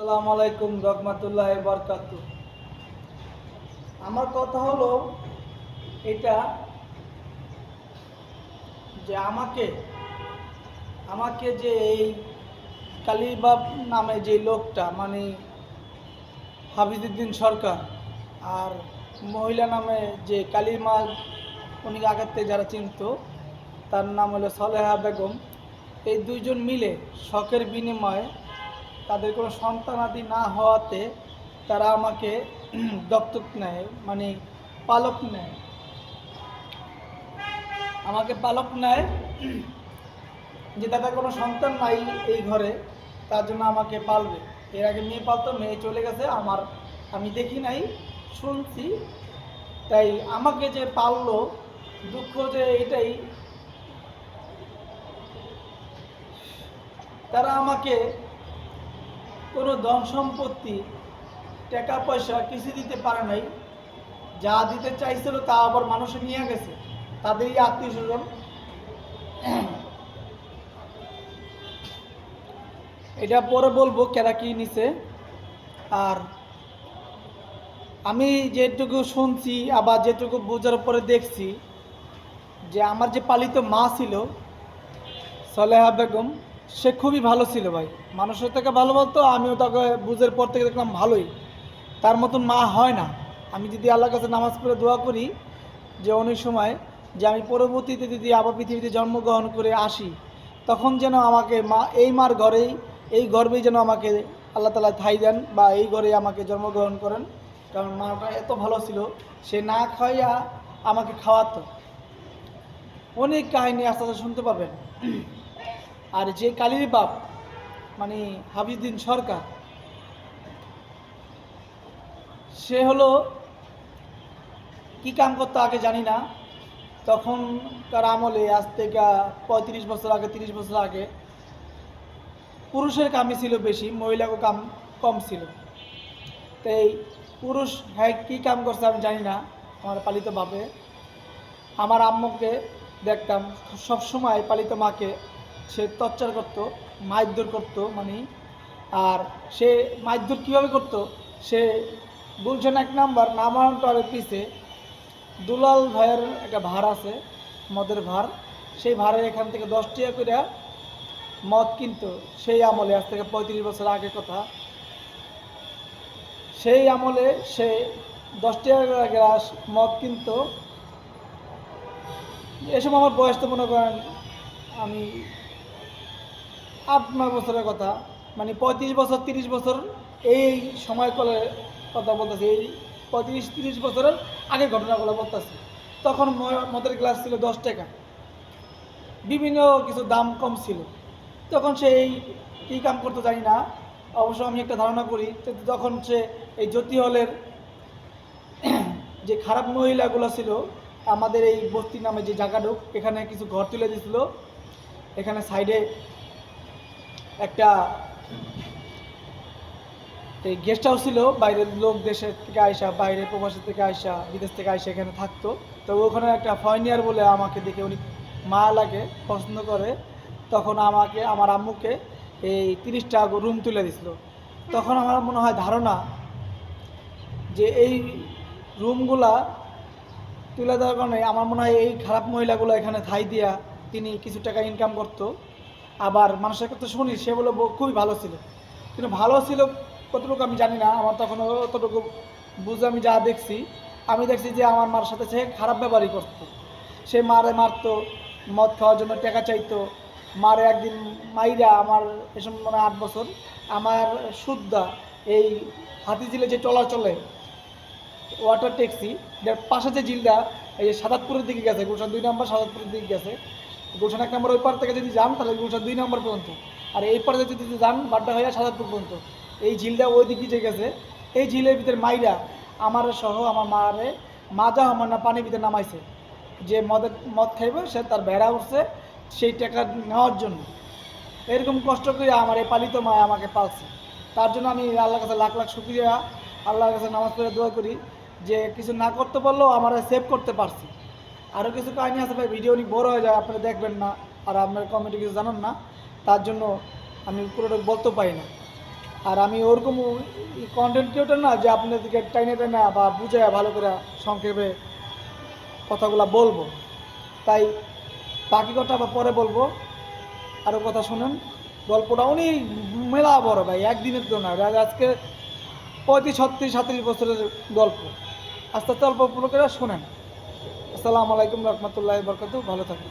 আসসালামু আলাইকুম রহমতুল্লাহ বরকাত আমার কথা হলো এটা যে আমাকে আমাকে যে এই কালীবাব নামে যে লোকটা মানে হাফিজুদ্দিন সরকার আর মহিলা নামে যে কালিমা উনি থেকে যারা চিনত, তার নাম হলো সলেহা বেগম। এই দুইজন মিলে শখের বিনিময়ে তাদের কোনো সন্তানাদি না হওয়াতে তারা আমাকে দত্তক নেয় মানে পালক নেয়। আমাকে পালক নেয় যে তাদের কোনো সন্তান নাই এই ঘরে, তার জন্য আমাকে পালবে। এর আগে মেয়ে পালতো, মেয়ে চলে গেছে, আমার আমি দেখি নাই, শুনছি। তাই আমাকে যে পাললো, দুঃখ যে এটাই। তারা আমাকে কোনো ধন সম্পত্তি, টাকা পয়সা কিছু দিতে পারে নাই। যা দিতে চাইছিল তা আবার মানুষে নিয়ে গেছে। তাদেরই আত্মীয় স্বজন। এটা পরে বলব কেরা কি নিছে। আর আমি যেটুকু শুনছি আবার যেটুকু বোঝার পরে দেখছি যে আমার যে পালিত মা ছিল, সলেহা বেগম সে খুবই ভালো ছিল ভাই। মানুষের থেকে ভালো বলতো, আমিও তাকে বুঝের পর থেকে দেখলাম ভালোই। তার মতন মা হয় না। আমি যদি আল্লাহর কাছে নামাজ পড়ে দোয়া করি যে অনেক সময় যে আমি পরবর্তীতে যদি আবার পৃথিবীতে জন্মগ্রহণ করে আসি, তখন যেন আমাকে মা, এই মার ঘরেই, এই গর্বেই যেন আমাকে আল্লাহ তালা ঠাই দেন বা এই ঘরেই আমাকে জন্মগ্রহণ করেন। কারণ মাটা এত ভালো ছিল, সে না খাইয়া আমাকে খাওয়াতো। অনেক কাহিনী আস্তে আস্তে শুনতে পাবেন আর যে কালীর বাপ মানে হাবিজুদ্দিন সরকার, সে হলো কি কাম করতো আগে জানি না। তখনকার আমলে আজ থেকে পঁয়ত্রিশ বছর আগে, তিরিশ বছর আগে পুরুষের কামই ছিল বেশি মহিলাকে কাম কম ছিল। তাই পুরুষ হ্যাঁ কী কাম করছে আমি জানি না, আমার পালিত বাপে। আমার আম্মুকে দেখতাম সব সময় পালিত মাকে সে টর্চার করতো, মারধর করতো মানে আর সে মারধর কীভাবে করতো? সে গুলশান এক নাম্বার নামান্তরের পিছে দুলাল ভাইয়ের একটা ভার আছে, মদের ভার। সেই ভাড়ের এখান থেকে দশ টাকা করে মদ কিনতো। সেই আমলে আজ থেকে পঁয়ত্রিশ বছর আগের কথা। সেই আমলে সে দশ টাকা গ্লাস মদ কিনতো। এসব আমার বয়স তো মনে করেন আমি আট, নয় বছরের কথা। মানে পঁয়ত্রিশ বছর, তিরিশ বছর এই সময়কালে কথা বলতেছি। এই পঁয়ত্রিশ, তিরিশ বছরের আগের ঘটনাগুলো বলতেছি। তখন মদের গ্লাস ছিল দশ টাকা। বিভিন্ন কিছু দাম কম ছিল। তখন সে এই কী কাম করতে জানি না। অবশ্য আমি একটা ধারণা করি যে যখন সে এই জ্যোতি হলের যে খারাপ মহিলাগুলো ছিল, আমাদের এই বস্তি নামে যে জায়গাটুক এখানে কিছু ঘর তুলে দিয়েছিল এখানে সাইডে একটা, এই গেস্ট হাউস ছিল, বাইরের লোক দেশের থেকে আইসা বাইরে প্রবাসী থেকে আইসা, বিদেশ থেকে আইসা এখানে থাকতো। তো ওখানে একটা ফয়নিয়ার বলে আমাকে দেখে উনি মা লাগে, পছন্দ করে। তখন আমাকে, আমার আম্মুকে এই তিরিশটা রুম তুলে দিছিল। তখন আমার মনে হয় ধারণা যে এই রুমগুলা তুলে দেওয়ার কারণে আমার মনে হয় এই খারাপ মহিলাগুলো এখানে থাই দিয়া তিনি কিছু টাকা ইনকাম করতো। আবার মানুষের কথা শুনি, সে বলে খুবই ভালো ছিল। কিন্তু ভালো ছিল কতটুকু আমি জানি না, আমার তখন অতটুকু বুঝে আমি যা দেখছি, আমি দেখছি যে আমার মার সাথে সে খারাপ ব্যবহারই করতো। সে মারে মারতো, মদ খাওয়ার জন্য টাকা চাইতো, মারে একদিন মাইরা আমার এসব মানে আট বছর, আমার সুদ্দা এই হাতিঝিলে যে চলা চলে ওয়াটার ট্যাক্সি যার পাশে যে জিলটা এই যে সাদাতপুরের দিকে গেছে, গুলশান দুই নম্বর সাদাতপুরের দিকে গেছে গুলশান এক নম্বর ওই পার থেকে যদি যান, তাহলে গুলশান দুই নম্বর পর্যন্ত। আর এই পারে যদি যান, বাড্ডা হয়ে সাদাতপুর পর্যন্ত। এই ঝিলটা ওই দিকে যে গেছে, এই ঝিলের ভিতরে মাইরা আমার সহ আমার মারে মাজা আমার না পানির ভিতরে নামাইছে। যে মদের মদ খাইবে, সে তার ভেড়া উঠছে, সেই টাকা নেওয়ার জন্য। এরকম কষ্ট করে আমার এই পালিত মা আমাকে পালছে। তার জন্য আমি আল্লাহর কাছে লাখ লাখ শুক্রিয়া, আল্লাহর কাছে নামাজ পড়ে দোয়া করি যে কিছু না করতে পারলেও আমার সেভ করতে পারছি। আরও কিছু কাহিনী আছে ভাই ভিডিও অনেক বড় হয়ে যায়, আপনারা দেখবেন না, আর আপনার কমেন্টে কিছু জানান না। তার জন্য আমি পুরোটা বলতে পারি না। আর আমি ওরকম কন্টেন্ট ক্রিয়েটর না যে আপনাদেরকে টাইনে টাইনে বা বুঝে ভালো করে সংক্ষেপে কথাগুলো বলব। তাই বাকি কথা আবার পরে বলব। আরও কথা শুনেন। গল্পটা অনেক মেলা বড় ভাই, একদিনের তো না। আজকে পঁয়ত্রিশ, ছত্রিশ, সাঁত্রিশ বছরের গল্প। আস্তে আস্তে অল্প অল্প করে শোনেন। আসসালামু আলাইকুম রহমতুল্লাহ বরকত ভালো থাকুন।